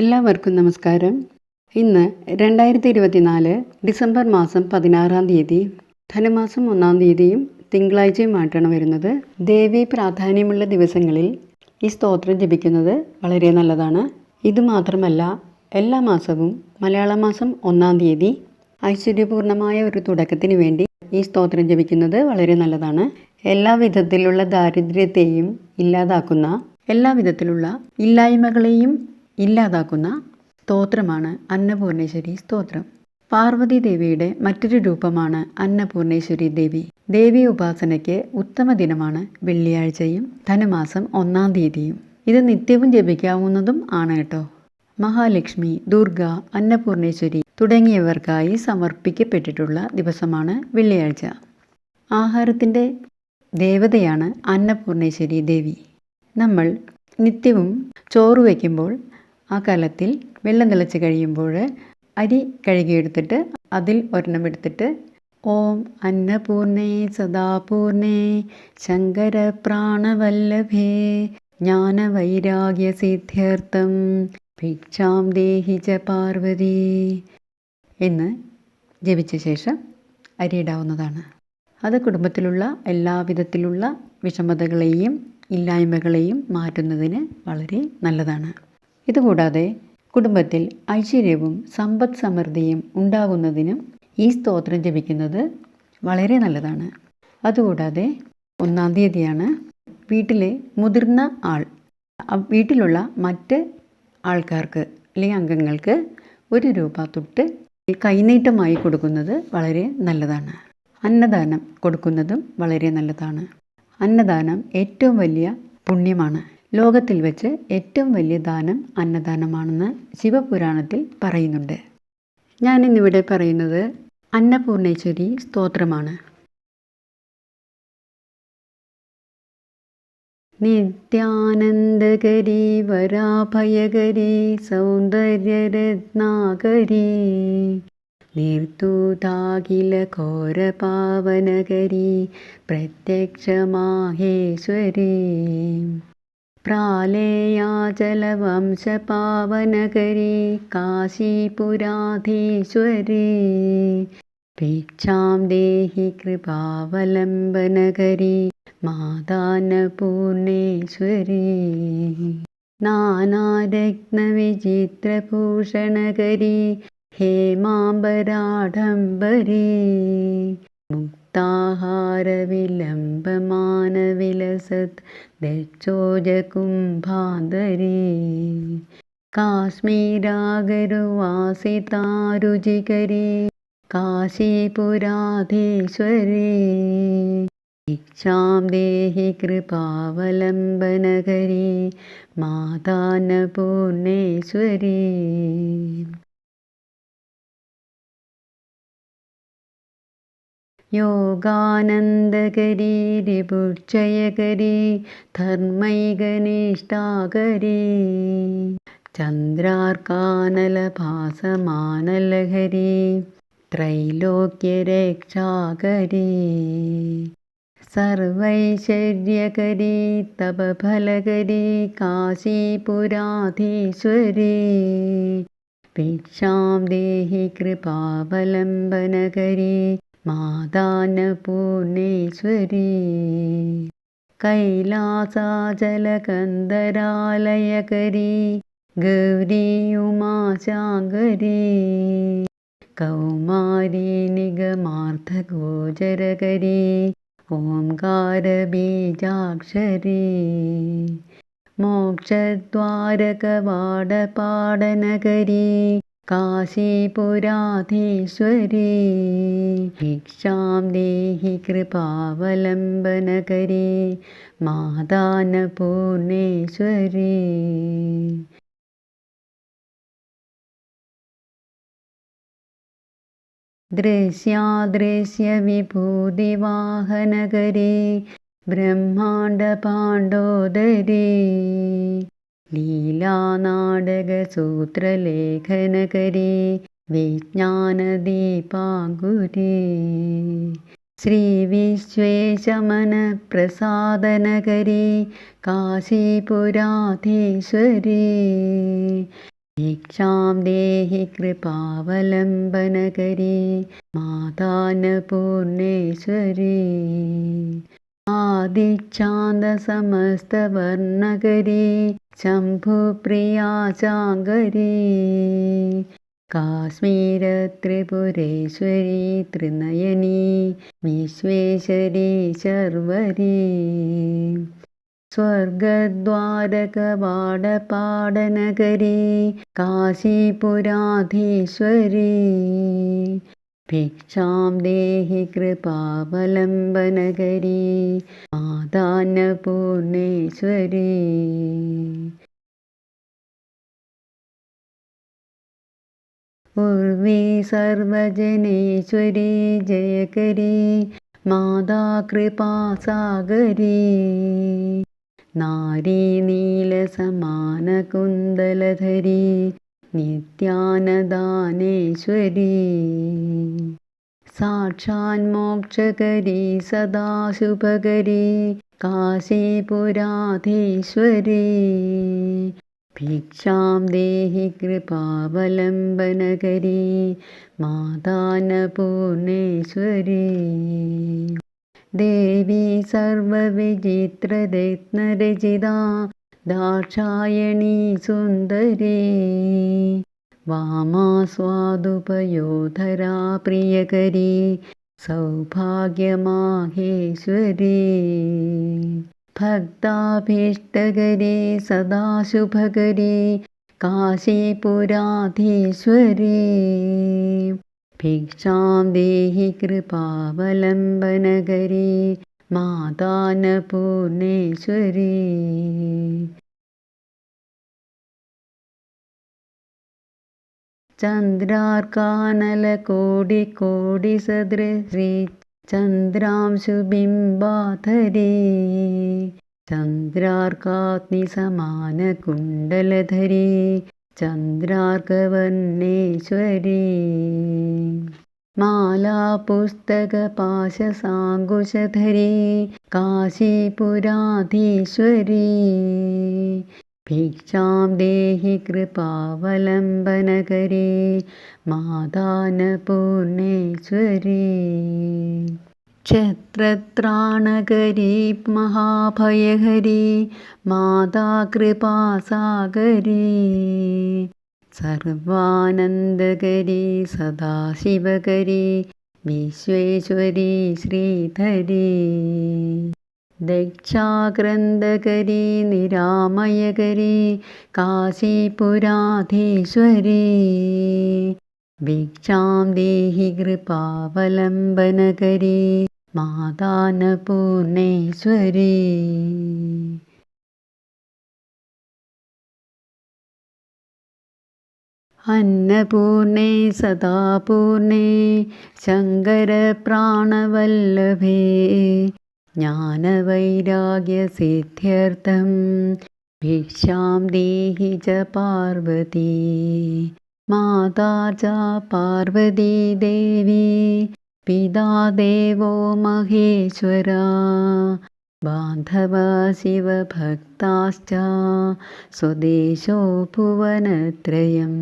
എല്ലാവർക്കും നമസ്കാരം. ഇന്ന് രണ്ടായിരത്തി ഇരുപത്തിനാല് ഡിസംബർ മാസം പതിനാറാം തീയതി ധനുമാസം ഒന്നാം തീയതിയും തിങ്കളാഴ്ചയുമായിട്ടാണ് വരുന്നത്. ദേവി പ്രാധാന്യമുള്ള ദിവസങ്ങളിൽ ഈ സ്തോത്രം ജപിക്കുന്നത് വളരെ നല്ലതാണ്. ഇതുമാത്രമല്ല എല്ലാ മാസവും മലയാള മാസം ഒന്നാം തീയതി ഐശ്വര്യപൂർണമായ ഒരു തുടക്കത്തിന് വേണ്ടി ഈ സ്തോത്രം ജപിക്കുന്നത് വളരെ നല്ലതാണ്. എല്ലാ വിധത്തിലുള്ള ദാരിദ്ര്യത്തെയും ഇല്ലാതാക്കുന്ന എല്ലാ വിധത്തിലുള്ള ഇല്ലായ്മകളെയും ഇല്ലാതാക്കുന്ന സ്തോത്രമാണ് അന്നപൂർണേശ്വരി സ്തോത്രം. പാർവതി ദേവിയുടെ മറ്റൊരു രൂപമാണ് അന്നപൂർണേശ്വരി ദേവി. ദേവി ഉപാസനയ്ക്ക് ഉത്തമ ദിനമാണ് വെള്ളിയാഴ്ചയും ധനുമാസം ഒന്നാം തീയതിയും. ഇത് നിത്യവും ജപിക്കാവുന്നതും ആണ് കേട്ടോ. മഹാലക്ഷ്മി ദുർഗ അന്നപൂർണേശ്വരി തുടങ്ങിയവർക്കായി സമർപ്പിക്കപ്പെട്ടിട്ടുള്ള ദിവസമാണ് വെള്ളിയാഴ്ച. ആഹാരത്തിന്റെ ദേവതയാണ് അന്നപൂർണേശ്വരി ദേവി. നമ്മൾ നിത്യവും ചോറ് വയ്ക്കുമ്പോൾ ആ കലത്തിൽ വെള്ളം തിളച്ച് കഴിയുമ്പോൾ അരി കഴുകിയെടുത്തിട്ട് അതിൽ ഒരെണ്ണം എടുത്തിട്ട് ഓം അന്നപൂർണേ സദാപൂർണേ ശങ്കര പ്രാണവല്ലഭേ ജ്ഞാനവൈരാഗ്യ സിദ്ധ്യർത്ഥം ഭിക്ഷാം ദേഹി പാർവതി എന്ന് ജപിച്ച ശേഷം അരിയിടാവുന്നതാണ് അത് കുടുംബത്തിലുള്ള എല്ലാവിധത്തിലുള്ള വിഷമതകളെയും ഇല്ലായ്മകളെയും മാറ്റുന്നതിന് വളരെ നല്ലതാണ്. ഇതുകൂടാതെ കുടുംബത്തിൽ ഐശ്വര്യവും സമ്പദ് സമൃദ്ധിയും ഉണ്ടാകുന്നതിനും ഈ സ്തോത്രം ജപിക്കുന്നത് വളരെ നല്ലതാണ്. അതുകൂടാതെ ഒന്നാം തീയതിയാണ് വീട്ടിലെ മുതിർന്ന ആൾ വീട്ടിലുള്ള മറ്റ് ആൾക്കാർക്ക് അല്ലെങ്കിൽ അംഗങ്ങൾക്ക് ഒരു രൂപ തൊട്ട് കൈനീട്ടമായി കൊടുക്കുന്നത് വളരെ നല്ലതാണ്. അന്നദാനം കൊടുക്കുന്നതും വളരെ നല്ലതാണ്. അന്നദാനം ഏറ്റവും വലിയ പുണ്യമാണ്. ലോകത്തിൽ വെച്ച് ഏറ്റവും വലിയ ദാനം അന്നദാനമാണെന്ന് ശിവപുരാണത്തിൽ പറയുന്നുണ്ട്. ഞാനിന്നിവിടെ പറയുന്നത് അന്നപൂർണേശ്വരി സ്തോത്രമാണ്. നിത്യാനന്ദകരി വരാഭയകരി സൗന്ദര്യരത്നാകരി നിർത്തൂതാകില प्रालेयाचलवंशपावनकरी काशीपुराधीश्वरी। भिक्षां देहि कृपावलम्बनकरी मादानपूर्णेश्वरी। नानायज्ञविचित्रभूषण करि मुक्ताहारविलम्बमानविलसत् दशोजकुम्भाधरी काश्मीरागरुवासितारुचिकरी काशीपुराधीश्वरी इक्षां देहि कृपावलम्बनकरी माता न पूर्णेश्वरी योगानन्दकरी रिपुर्जयकरी धर्मैकनिष्ठाकरी चन्द्रार्कानलभासमानलहरी त्रैलोक्यरेक्षाकरी सर्वैश्वर्यकरी तपफलकरी काशीपुराधीश्वरी। भिक्षां देहि कृपावलम्बनकरी മാതാന്നപൂർണേശ്വരി കൈലാസാചലകന്ധരാലയകരി ഗൗരി ഉമാശാങ്കരി കൗമാരി നിഗമാർത്ഥഗോചരകരി ഓംകാരബീജാക്ഷരി. മോക്ഷദ്വാരകവാടപാടനകരി काशीपुराधीश्वरी भिक्षां देहि कृपावलम्बनकरी मादानपूर्णेश्वरी। दृश्यादृश्यविभूतिवाहनकरी ब्रह्माण्डपाण्डोदरी। लीलानाडकसूत्रलेखनकरि विज्ञानदीपागुरि श्रीविश्वेशमनप्रसादन करि काशीपुराधीश्वरी दीक्षां देहि कृपावलम्बनकरि मातानपूर्णेश्वरी ആദിച്ഛാന്തസമസ്തവർണകരി ശംഭുപ്രിയാ ചാങ്കരി കാശ്മീരത്രിപുരേശ്വരി ത്രിനയനി വിശ്വേശ്വരി ശർവരി സ്വർഗദ്വാരകവാടപാടനഗരി കാശീപുരാധീശ്വരി. भिक्षां देहि कृपावलम्बनगरी मादान्नपूर्णेश्वरी उर्वी सर्वजनेश्वरी जयकरी मादा कृपासागरी नारी नीलसमानकुन्दलधरी नित्यानदानेश्वरी। साक्षान्मोक्षकरी सदाशुभकरी काशीपुराधेश्वरी। भिक्षां देहि कृपावलम्बनकरी माता देवी सर्वविजित्रदिदा दाक्षायणी सुन्दरी। वामास्वादुपयोधरा प्रियकरी सौभाग्यमाहेश्वरी। भक्ताभीष्टकरी सदाशुभकरी काशीपुराधीश्वरी। भिक्षां देहि कृपावलम्बनगरी കാശീപുരാധീശ്വരി ഭിക്ഷാം ദേഹി കോടി മാതാനപൂർണേശ്വരി. ചന്ദ്രാർക്കാനലകോടികോടിസദൃശ്രീ ചന്ദ്രാംശുബിംബാധരി. ചന്ദ്രാർക്കാഗ്നിസമാനകുണ്ടലധരി ചന്ദ്രാർക്കവർണേശ്വരി मालापुस्तकपाशसाङ्कुशधरी काशीपुराधीश्वरी भिक्षां देहि कृपावलम्बनकरी मादानपूर्णेश्वरी क्षत्रत्राणकरी महाभयहरी माता कृपासागरी സർവാനന്ദകരി സദാശിവകരി വിശ്വേശ്വരി ശ്രീധരി. ദക്ഷാഗ്രന്ഥകരി നിരാമയകരി കാശീപുരാധീശ്വരി. ഭിക്ഷാം ദേഹി കൃപാവലംബനകരി മാതാനപൂർണേശ്വരി. अन्नपूर्णे सदापूर्णे शङ्करप्राणवल्लभे ज्ञानवैराग्यसिद्ध्यर्थं भिक्षां देहि च पार्वती माता च पार्वती देवी पिता देवो महेश्वरा बान्धवा शिवभक्ताश्च स्वदेशो भुवनत्रयम्